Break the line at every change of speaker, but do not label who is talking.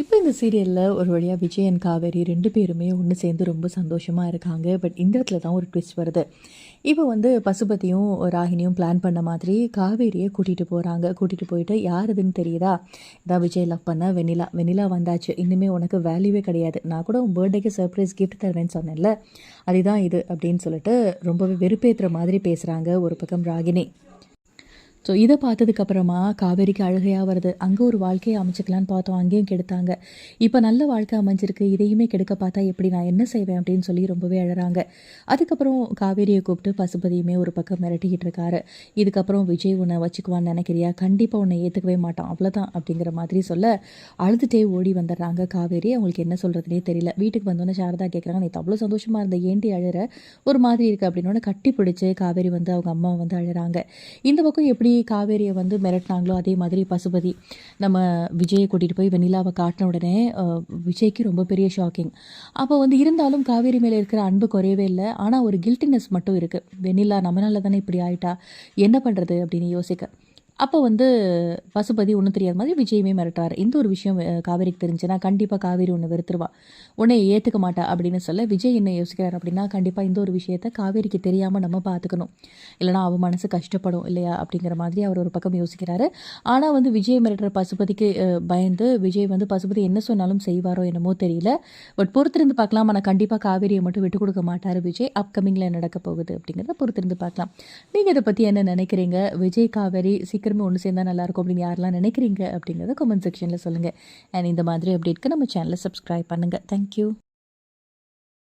இப்போ இந்த சீரியலில் ஒரு வழியாக விஜய் அண்ட் காவேரி ரெண்டு பேருமே ஒன்று சேர்ந்து ரொம்ப சந்தோஷமாக இருக்காங்க. பட் இந்த இடத்துல தான் ஒரு ட்விஸ்ட் வருது. இப்போ வந்து பசுபதியும் ராகினியும் பிளான் பண்ண மாதிரி காவேரியை கூட்டிகிட்டு போகிறாங்க கூட்டிகிட்டு போயிட்டு யார் இதுன்னு தெரியுதா? இதான் விஜய் லவ் பண்ண வெனிலா வெனிலா வந்தாச்சு. இன்னுமே உனக்கு வேல்யூவே கிடையாது. நான் கூட உன் பர்த்டேக்கு சர்ப்ரைஸ் கிஃப்ட் தருவேன்னு சொன்னேன்ல. அதுதான் இது அப்படின்னு சொல்லிட்டு ரொம்பவே வெறுப்பேற்றுற மாதிரி பேசுகிறாங்க ஒரு பக்கம் ராகினி. ஸோ இதை பார்த்ததுக்கப்புறமா காவேரிக்கு அழுகையாக வருது. அங்கே ஒரு வாழ்க்கையை அமைச்சுக்கலான்னு பார்த்தோம். அங்கேயும் கெடுத்தாங்க. இப்போ நல்ல வாழ்க்கை அமைஞ்சிருக்கு. இதையுமே கெடுக்க பார்த்தா எப்படி நான் என்ன செய்வேன் அப்படின்னு சொல்லி ரொம்பவே அழகிறாங்க அதுக்கப்புறம் காவேரியை கூப்பிட்டு பசுபதியுமே ஒரு பக்கம் மிரட்டிக்கிட்டு இருக்காரு. இதுக்கப்புறம் விஜய் உன்னை வச்சுக்குவான்னு நினைக்கிறியா? கண்டிப்பாக உன்னை ஏற்றுக்கவே மாட்டான். அவ்வளோதான் அப்படிங்கிற மாதிரி சொல்ல அழுதுகிட்டே ஓடி வந்துடுறாங்க காவேரி. அவங்களுக்கு என்ன சொல்கிறதுனே தெரியல. வீட்டுக்கு வந்தோன்னே சாரதா கேட்குறாங்க நீ அவ்வளோ சந்தோஷமாக இருந்த. ஏண்டி அழுற? ஒரு மாதிரி இருக்குது அப்படின்னு கட்டி பிடிச்சி காவேரி வந்து அவங்க அம்மா வந்து அழுறாங்க. இந்த பக்கம் எப்படி காவேரியை வந்து மிரட்டினாங்களோ அதே மாதிரி பசுபதி நம்ம விஜயை கூட்டிகிட்டு போய் வெண்ணிலாவை காட்டின உடனே விஜய்க்கு ரொம்ப பெரிய ஷாக்கிங் அப்போ வந்து இருந்தாலும் காவேரி மேலே இருக்கிற அன்பு குறையவே இல்லை. ஆனால் ஒரு கில்ட்டினஸ் மட்டும் இருக்குது வெண்ணிலா நம்மளால தானே இப்படி ஆயிட்டா? என்ன பண்ணுறது அப்படின்னு யோசிக்க. அப்போ வந்து பசுபதி ஒன்றும் தெரியாத மாதிரி விஜயுமே மிரட்டார் இந்த ஒரு விஷயம் காவேரிக்கு தெரிஞ்சுன்னா கண்டிப்பாக காவேரி ஒன்று வெறுத்துருவா. உன்னை ஏற்றுக்க மாட்டா அப்படின்னு சொல்ல விஜய் என்ன யோசிக்கிறார் அப்படின்னா கண்டிப்பாக இந்த ஒரு விஷயத்த காவேரிக்கு தெரியாமல் நம்ம பார்த்துக்கணும் இல்லைனா அவன் மனசு கஷ்டப்படும் இல்லையா அப்படிங்கிற மாதிரி அவர் ஒரு பக்கம் யோசிக்கிறாரு. ஆனால் வந்து விஜய் மிரட்டுற பசுபதிக்கு பயந்து விஜய் வந்து பசுபதி என்ன சொன்னாலும் செய்வாரோ என்னமோ தெரியல. பட் பொறுத்திருந்து பார்க்கலாம் ஆனால் கண்டிப்பாக காவேரியை மட்டும் விட்டு கொடுக்க மாட்டார் விஜய். அப்கமிங்கில் நடக்க போகுது அப்படிங்கிறத பொறுத்திருந்து பார்க்கலாம் நீங்கள் இதை பற்றி என்ன நினைக்கிறீங்க? விஜய் காவேரி சீக்கிரமே ஒன்று சேர்ந்தா நல்லாயிருக்கும் அப்படின்னு யாரெல்லாம் நினைக்கிறீங்க அப்படிங்கிறத கமெண்ட் செக்ஷனில் சொல்லுங்கள் அண்ட் இந்த மாதிரி அப்டேட்க்கு நம்ம சேனலை சப்ஸ்கிரைப் பண்ணுங்கள் தேங்க்யூ